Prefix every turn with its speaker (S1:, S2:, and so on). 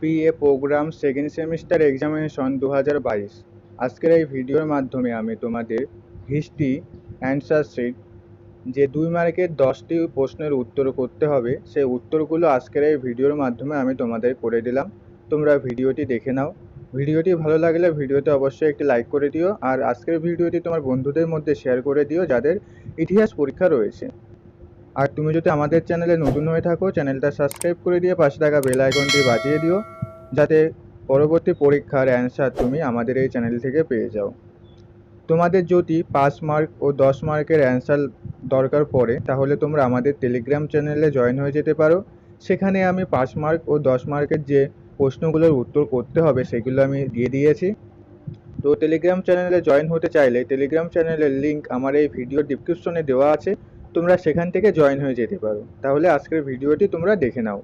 S1: BA program second semester examination দু হাজার বাইশ। আজকের এই ভিডিওর মাধ্যমে আমি তোমাদের হিস্ট্রি, অ্যান্সার শিট, যে দুই মার্কের দশটি প্রশ্নের উত্তর করতে হবে, সেই উত্তরগুলো আজকের এই ভিডিওর মাধ্যমে আমি তোমাদের করে দিলাম। তোমরা ভিডিওটি দেখে নাও। ভিডিওটি ভালো লাগলে ভিডিওতে অবশ্যই একটি লাইক করে দিও, আর আজকের ভিডিওটি তোমার বন্ধুদের মধ্যে শেয়ার করে দিও, যাদের ইতিহাস পরীক্ষা রয়েছে। আর তুমি যদি আমাদের চ্যানেলে নতুন হয়ে থাকো, চ্যানেলটা সাবস্ক্রাইব করে দিয়ে পাশে থাকা বেল আইকনটি বাজিয়ে দিও, যাতে পরবর্তী পরীক্ষার অ্যান্সার তুমি আমাদের এই চ্যানেল থেকে পেয়ে যাও। তোমাদের যদি পাঁচ মার্ক ও দশ মার্কের অ্যান্সার দরকার পড়ে, তাহলে তোমরা আমাদের টেলিগ্রাম চ্যানেলে জয়েন হয়ে যেতে পারো। সেখানে আমি পাঁচ মার্ক ও দশ মার্কের যে প্রশ্নগুলোর উত্তর করতে হবে, সেগুলো আমি দিয়ে দিয়েছি। তো টেলিগ্রাম চ্যানেলে জয়েন হতে চাইলে টেলিগ্রাম চ্যানেলের লিঙ্ক আমার এই ভিডিও ডিসক্রিপশনে দেওয়া আছে। তোমরা সেখান থেকে জয়েন হয়ে যেতে পারো। তাহলে আজকের ভিডিওটি তোমরা দেখে নাও।